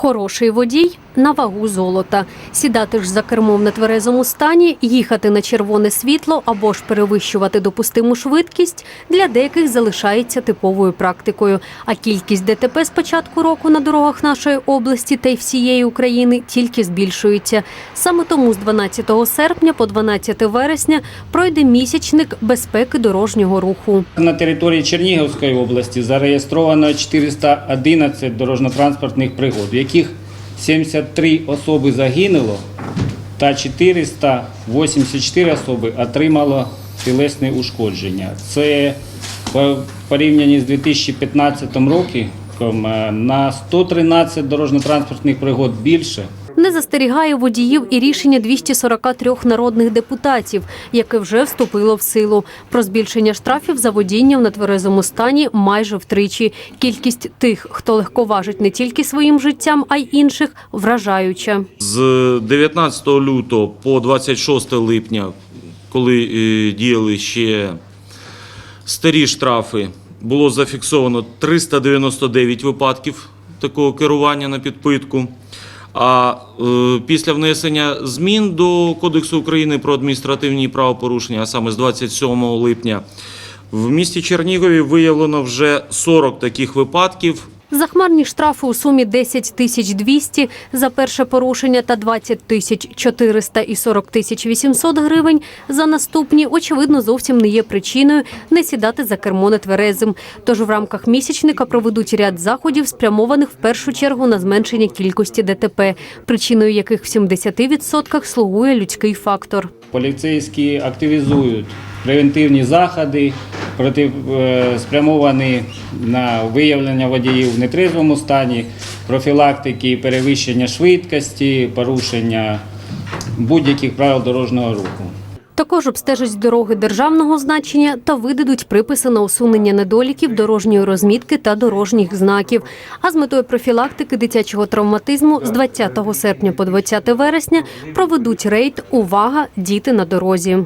Хороший водій на вагу золота. Сідати ж за кермом на тверезому стані, їхати на червоне світло або ж перевищувати допустиму швидкість для деяких залишається типовою практикою. А кількість ДТП з початку року на дорогах нашої області та й всієї України тільки збільшується. Саме тому з 12 серпня по 12 вересня пройде місячник безпеки дорожнього руху. На території Чернігівської області зареєстровано 411 дорожньо-транспортних пригод, яких 73 особи загинуло та 484 особи отримало тілесні ушкодження. Це порівняно з 2015 роком е, на 113 дорожньо-транспортних пригод більше. Не застерігає водіїв і рішення 243 народних депутатів, яке вже вступило в силу. Про збільшення штрафів за водіння в нетверезому стані майже втричі. Кількість тих, хто легковажить не тільки своїм життям, а й інших, вражаюча. З 19 лютого по 26 липня, коли е, діяли ще старі штрафи, було зафіксовано 399 випадків такого керування на підпитку. А е, після внесення змін до Кодексу України про адміністративні правопорушення, а саме з 27 липня, в місті Чернігові виявлено вже 40 таких випадків. Захмарні штрафи у сумі 10 тисяч 200 за перше порушення та 20 тисяч 400 і 40 тисяч 800 гривень за наступні, очевидно, зовсім не є причиною не сідати за кермо нетверезим. Тож в рамках місячника проведуть ряд заходів, спрямованих в першу чергу на зменшення кількості ДТП, причиною яких в 70% слугує людський фактор. Поліцейські активізують превентивні заходи, проти, е, спрямовані на виявлення водіїв в нетрезвому стані, профілактики перевищення швидкості, порушення будь-яких правил дорожнього руху. Також обстежать дороги державного значення та видадуть приписи на усунення недоліків дорожньої розмітки та дорожніх знаків. А з метою профілактики дитячого травматизму з 20 серпня по 20 вересня проведуть рейд Увага! Діти на дорозі.